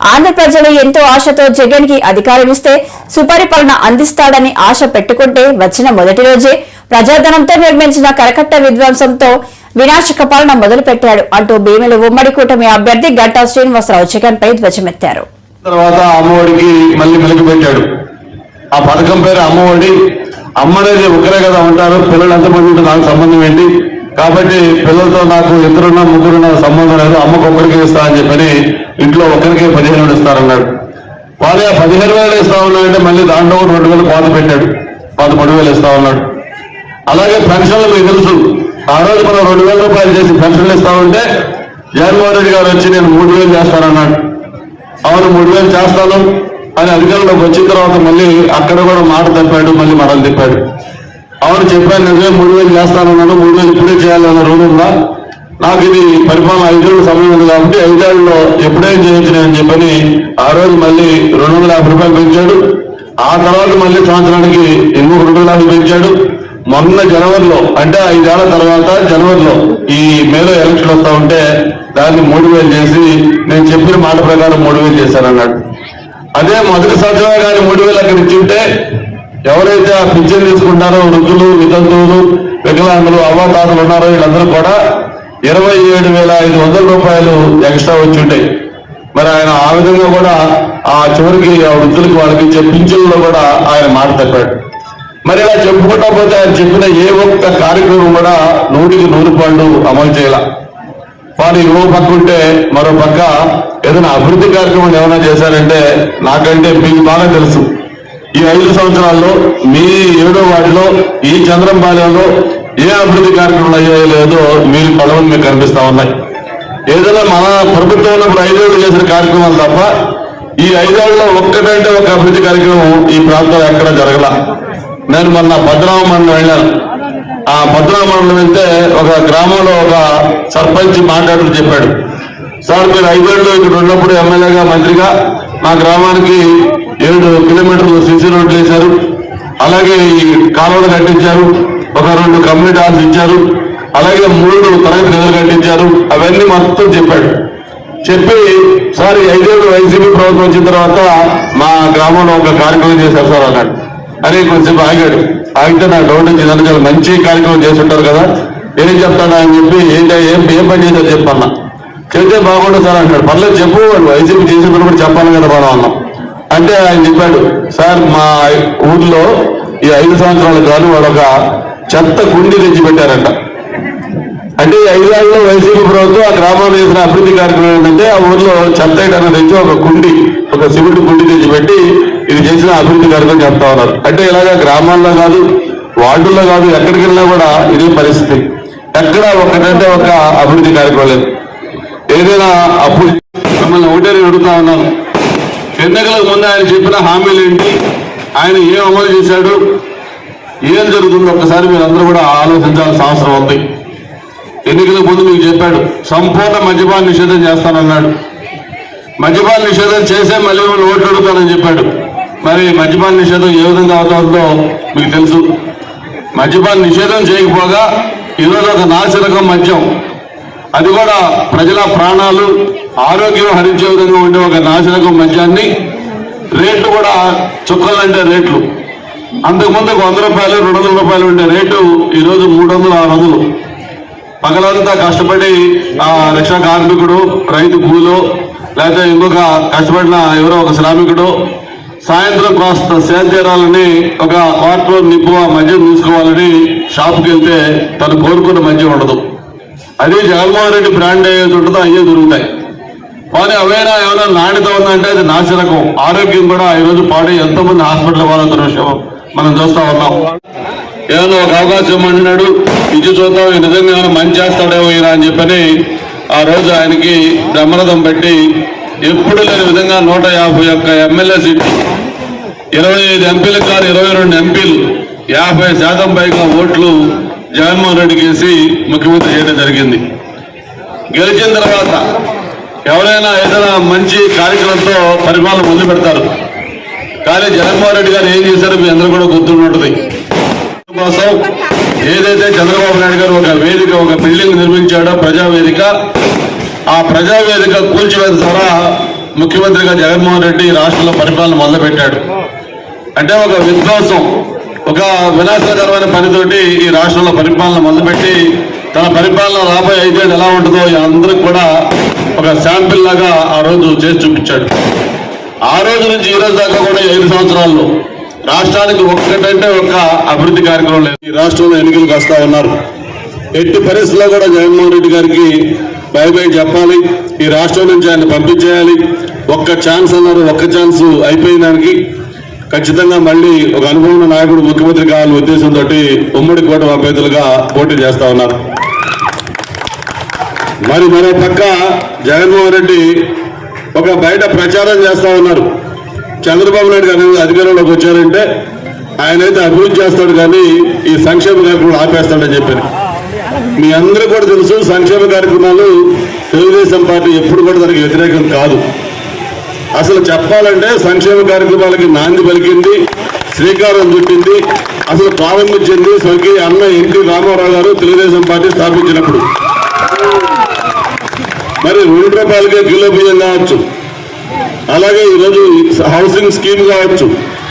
ఆంధ్ర ప్రజలు ఎంతో ఆశతో జగన్కి అధికారమిస్తే సుపరిపాలన అందిస్తాడని ఆశ పెట్టుకుంటే వచ్చిన మొదటి రోజే ప్రజాధనంతో నిర్మించిన కరకట్ట విధ్వంసంతో వినాశక పాలన మొదలుపెట్టాడు అంటూ భీమిలి ఉమ్మడి కూటమి అభ్యర్థి గంటా శ్రీనివాసరావు జగన్ పై ధ్వజమెత్తారు. తర్వాత అమ్మఒడికి మళ్ళీ పెట్టాడు. ఆ పథకం పేరు అమ్మఒడి. అమ్మ అనేది ఒకరే కదా ఉంటారు. పిల్లలు ఎంతమంది ఉంటారు? దానికి సంబంధం ఏంటి? కాబట్టి పిల్లలతో నాకు ఇద్దరున్నా ముగ్గురున్నా సంబంధం లేదు. అమ్మకు ఒక్కరికి ఇస్తా అని చెప్పని ఇంట్లో ఒక్కరికే పదిహేను వేలు ఇస్తారన్నాడు వాళ్ళు ఆ పదిహేను వేలు ఇస్తా ఉన్నాడంటే మళ్ళీ దాంట్లో కూడా రెండు వేలు కోత పెట్టాడు. పదమూడు వేలు ఇస్తా ఉన్నాడు. అలాగే పెన్షన్లు మీకు తెలుసు. ఆ రోజు మనం రెండు వేల రూపాయలు చేసి పెన్షన్లు ఇస్తా ఉంటే జగన్మోహన్ రెడ్డి గారు వచ్చి నేను మూడు వేలు చేస్తానన్నాడు. అవును మూడు వేలు చేస్తాను అని అధికారంలోకి వచ్చిన తర్వాత మళ్ళీ అక్కడ కూడా మాట తప్పాడు మళ్ళీ మరలు తిప్పాడు. అవును చెప్పాను నిజమే. మూడు వేలు చేస్తానన్నాను మూడు వేలు ఇప్పుడే చేయాలన్న రూల్ ఉందా? నాకు ఇది పరిపాలన ఐదేళ్ళు సమయం ఉంది కాబట్టి ఐదేళ్ళలో ఎప్పుడేం చేయొచ్చు నేను చెప్పని ఆ రోజు మళ్ళీ రెండు వందల యాభై రూపాయలు పెంచాడు. ఆ తర్వాత మళ్ళీ సంవత్సరానికి ఇంకొక రెండు వందల యాభై పెంచాడు. మొన్న జనవరిలో అంటే ఐదేళ్ళ తర్వాత జనవరిలో ఈ మేలో ఎలక్షన్ వస్తా ఉంటే దాన్ని మూడు వేలు చేసి నేను చెప్పిన మాట ప్రకారం మూడు వేలు చేశానన్నాడు. అదే మొదటి సంవత్సరమే కానీ మూడు వేలు అక్కడ ఇచ్చింటే ఎవరైతే ఆ పింఛన్ తీసుకుంటారో వృద్ధులు వితంతువులు వికలాంగులు అవ్వతాతలు ఉన్నారో వీళ్ళందరూ కూడా ఇరవై ఏడు వేల ఐదు వందల రూపాయలు ఎక్స్ట్రా వచ్చి ఉంటాయి. మరి ఆయన ఆ విధంగా కూడా ఆ చివరికి ఆ వృద్ధులకు వాళ్ళకి ఇచ్చే పింఛన్లో కూడా ఆయన మాట తప్పాడు మరి ఇలా చెప్పుకుంటా పోతే ఆయన చెప్పిన ఏ ఒక్క కార్యక్రమం కూడా నూటికి నూరు పాళ్ళు అమలు చేయాల. వారు ఇంకో పక్క ఉంటే మరో పక్క ఏదైనా అభివృద్ధి కార్యక్రమం ఏమైనా చేశారంటే నాకంటే మీకు బాగా తెలుసు. ఈ ఐదు సంవత్సరాల్లో మీ ఏడో వాటిలో ఈ చంద్రంపాలెంలో ఏ అభివృద్ధి కార్యక్రమాలు అయ్యాయో లేదో మీరు పదవులు మీకు కనిపిస్తా ఉన్నాయి. ఏదైనా మన ప్రభుత్వం ఉన్నప్పుడు ఐదేళ్ళు చేసిన కార్యక్రమాలు తప్ప ఈ ఐదేళ్ళలో ఒక్కటంటే ఒక అభివృద్ధి కార్యక్రమం ఈ ప్రాంతంలో ఎక్కడ జరగల. నేను మొన్న భద్రామ మండలం వెళ్ళాను. ఆ భద్రామ మండలం వెళ్తే ఒక గ్రామంలో ఒక సర్పంచ్ మాట్లాడుతూ చెప్పాడు. సార్ మీరు ఐదేళ్ళు ఇక్కడ ఉన్నప్పుడు ఎమ్మెల్యేగా మంత్రిగా మా గ్రామానికి ఏడు కిలోమీటర్లు సిసి రోడ్లు వేశారు. అలాగే ఈ కాలువలు కట్టించారు. ఒక రెండు కమ్యూనిటీ హాల్స్ ఇచ్చారు. అలాగే మూడు తరగతి గదులు కట్టించారు. అవన్నీ మొత్తం చెప్పాడు. చెప్పి సార్ ఐదేళ్ళు వైసీపీ ప్రభుత్వం వచ్చిన తర్వాత మా గ్రామంలో ఒక కార్యక్రమం చేశారు సార్ అన్నాడు. అరే కొంచెం ఆగాడు. ఆగితే నాకు డౌట్ వచ్చింది. అందుకే చాలా మంచి కార్యక్రమం చేసి ఉంటారు కదా. ఏం చెప్తాడా అని చెప్పి ఏంటి ఏం ఏం పని చేశారు చెప్పన్నా. చెప్తే బాగుండదు సార్ అంటాడు పర్లేదు చెప్పు వాళ్ళు వైసీపీ చేసినప్పుడు కూడా చెప్పాలి కదా మనం అన్నాం. అంటే ఆయన చెప్పాడు సార్ మా ఊర్లో ఈ ఐదు సంవత్సరాల కాదు వాడు ఒక చెత్త కుండి తెచ్చి పెట్టారంట అంటే ఈ ఐదేళ్ళలో వైసీపీ ప్రభుత్వం ఆ గ్రామంలో చేసిన అభివృద్ధి కార్యక్రమం ఏంటంటే ఆ ఊర్లో చెత్త ఐటమ్ తెచ్చి ఒక కుండి ఒక సిమెంట్ కుండి తెచ్చి పెట్టి ఇది చేసిన అభివృద్ధి కార్యక్రమం చెప్తా ఉన్నారు. అంటే ఇలాగా గ్రామాల్లో కాదు వార్డుల్లో కాదు ఎక్కడికి వెళ్ళినా కూడా ఇదే పరిస్థితి. ఎక్కడ ఒకటంటే ఒక అభివృద్ధి కార్యక్రమం లేదు. ఏదైనా అప్పుడు మిమ్మల్ని ఒకటే అడుగుతా ఉన్నాను. ఎన్నికలకు ముందు ఆయన చెప్పిన హామీలు ఏంటి? ఆయన ఏం అమలు చేశాడు? ఏం జరుగుతుందో ఒక్కసారి మీరందరూ కూడా ఆలోచించాల్సిన అవసరం ఉంది. ఎన్నికలకు ముందు మీకు చెప్పాడు సంపూర్ణ మద్యపాన నిషేధం చేస్తానన్నాడు. మద్యపాన నిషేధం చేసే మళ్ళీ వాళ్ళు ఓట్లు అడుగుతానని చెప్పాడు. మరి మద్యపాన నిషేధం ఏ విధంగా అవుతుందో మీకు తెలుసు. మద్యపాన నిషేధం చేయకపోగా ఈరోజు ఒక నాసిరకం మద్యం. అది కూడా ప్రజల ప్రాణాలు ఆరోగ్యం హరించే విధంగా ఉండే ఒక నాశనకం మద్యాన్ని. రేట్లు కూడా చుక్కలంటే రేట్లు. అంతకుముందు వంద రూపాయలు రెండు వందల రూపాయలు ఉండే రేటు ఈరోజు మూడు వందలు ఆరు వందలు. పగలంతా కష్టపడి ఆ రిక్షా కార్మికుడు రైతు కూలో లేకపోతే ఇంకొక కష్టపడిన ఎవరో ఒక శ్రామికుడు సాయంత్రం కాస్త సేద్యరాలని ఒక వాటర్ నిప్పు ఆ మద్యం తీసుకోవాలని షాప్కి వెళ్తే తను కోరుకున్న మద్యం ఉండదు. అదే జగన్మోహన్ రెడ్డి బ్రాండ్ ఏది ఉంటుందో అయ్యే దొరుకుతాయి. కానీ అవైనా ఏమైనా నాణ్యత ఉందంటే అది నాశనకం. ఆరోగ్యం కూడా ఈరోజు పాడే ఎంతమంది హాస్పిటల్ వాళ్ళందరూ విషయం మనం చూస్తా ఉన్నాం. ఏమైనా ఒక అవకాశం ఇమ్మన్నాడు ఇచ్చి చూద్దాం నిజంగా ఏమైనా మంచి చేస్తాడేమో ఈయన అని చెప్పని ఆ రోజు ఆయనకి బ్రహ్మరథం పెట్టి ఎప్పుడు లేని విధంగా నూట యాభై ఒక్క ఎమ్మెల్యే సీట్లు ఇరవై ఐదు ఎంపీలకు కాదు ఇరవై రెండు ఎంపీలు యాభై శాతం పైగా ఓట్లు జగన్మోహన్ రెడ్డికి వేసి ముఖ్యమంత్రి చేయడం జరిగింది. గెలిచిన తర్వాత ఎవరైనా ఏదైనా మంచి కార్యక్రమంతో పరిపాలన మొదలు పెడతారు. కానీ జగన్మోహన్ రెడ్డి గారు ఏం చేశారో మీ అందరూ కూడా గుర్తుంటుంది కోసం ఏదైతే చంద్రబాబు నాయుడు గారు ఒక వేదిక ఒక బిల్డింగ్ నిర్మించాడో ప్రజావేదిక ఆ ప్రజావేదిక కూల్చివేత ద్వారా ముఖ్యమంత్రిగా జగన్మోహన్ రెడ్డి రాష్ట్రంలో పరిపాలన మొదలుపెట్టాడు. అంటే ఒక విధ్వంసం. ఒక వినాశకరమైన పనితోటి ఈ రాష్ట్రంలో పరిపాలన మొదలుపెట్టి తన పరిపాలన రాబోయే ఐదేళ్ళు ఎలా ఉంటుందో అందరికి కూడా ఒక శాంపిల్ లాగా ఆ రోజు చేసి చూపించాడు. ఆ రోజు నుంచి ఈ రోజు దాకా కూడా ఐదు సంవత్సరాల్లో రాష్ట్రానికి ఒక్కటంటే ఒక్క అభివృద్ధి కార్యక్రమం లేదు. ఈ రాష్ట్రంలో ఎన్నికలకు వస్తూ ఉన్నారు. ఎట్టి పరిస్థితుల్లో కూడా జగన్మోహన్ రెడ్డి గారికి బై బై చెప్పాలి. ఈ రాష్ట్రం నుంచి ఆయన పంపించేయాలి. ఒక్క ఛాన్స్ అన్నారు ఒక్క ఛాన్స్ అయిపోయిన దానికి ఖచ్చితంగా మళ్ళీ ఒక అనుభవం నాయకుడు ముఖ్యమంత్రి కావాలని ఉద్దేశంతో ఉమ్మడి కోట అభ్యర్థులుగా పోటీ చేస్తా ఉన్నారు. మరి మరో పక్క జగన్మోహన్ రెడ్డి ఒక బయట ప్రచారం చేస్తా ఉన్నారు. చంద్రబాబు నాయుడు గారు అధికారంలోకి వచ్చారంటే ఆయన అయితే అభివృద్ధి చేస్తాడు కానీ ఈ సంక్షేమ కార్యక్రమాలు ఆపేస్తాడని చెప్పారు. మీ అందరూ కూడా తెలుసు సంక్షేమ కార్యక్రమాలు తెలుగుదేశం పార్టీ ఎప్పుడు కూడా దానికి వ్యతిరేకం కాదు. అసలు చెప్పాలంటే సంక్షేమ కార్యక్రమాలకి నాంది పలికింది శ్రీకారం చుట్టింది అసలు ప్రారంభించింది స్వర్గీయ అన్న ఎన్టీ రామారావు గారు తెలుగుదేశం పార్టీ స్థాపించినప్పుడు. మరి రెండు రూపాయలకే కిలో బియ్యం కావచ్చు. అలాగే ఈరోజు హౌసింగ్ స్కీమ్ కావచ్చు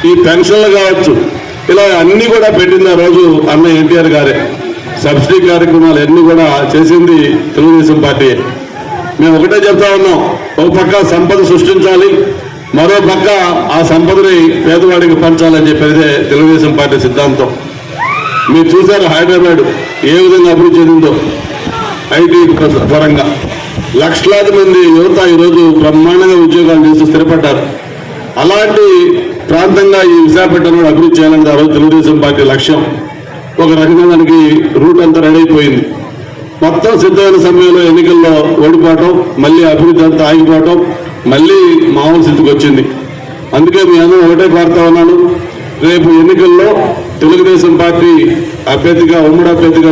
ఈ పెన్షన్లు కావచ్చు ఇలా అన్ని కూడా పెట్టింది ఆ రోజు అన్న ఎన్టీఆర్ గారే. సబ్సిడీ కార్యక్రమాలు అన్ని కూడా చేసింది తెలుగుదేశం పార్టీ. మేము ఒకటే చెప్తా ఉన్నాం. ఒక పక్క సంపద సృష్టించాలి మరో పక్క ఆ సంపదని పేదవాడికి పంచాలని చెప్పేదే తెలుగుదేశం పార్టీ సిద్ధాంతం. మీరు చూశారు హైదరాబాద్ ఏ విధంగా అభివృద్ధి చెందిందో? ఐటీ పరంగా. లక్షలాది మంది యువత ఈరోజు బ్రహ్మాండంగా ఉద్యోగాలు చేస్తూ స్థిరపడ్డారు. అలాంటి ప్రాంతంగా ఈ విశాఖపట్నంలో అభివృద్ధి చేయాలన్నది ఆ రోజు తెలుగుదేశం పార్టీ లక్ష్యం. ఒక రకంగా దానికి రూట్ అంతా రెడీ అయిపోయింది. మొత్తం సిద్ధమైన సమయంలో ఎన్నికల్లో ఓడిపోవటం మళ్ళీ అభివృద్ధి అంతా ఆగిపోవటం మళ్ళీ మామూలు స్థితికి వచ్చింది. అందుకే మీ అందరూ ఒకటే కోరుతా ఉన్నాను. రేపు ఎన్నికల్లో తెలుగుదేశం పార్టీ అభ్యర్థిగా ఉమ్మడి అభ్యర్థిగా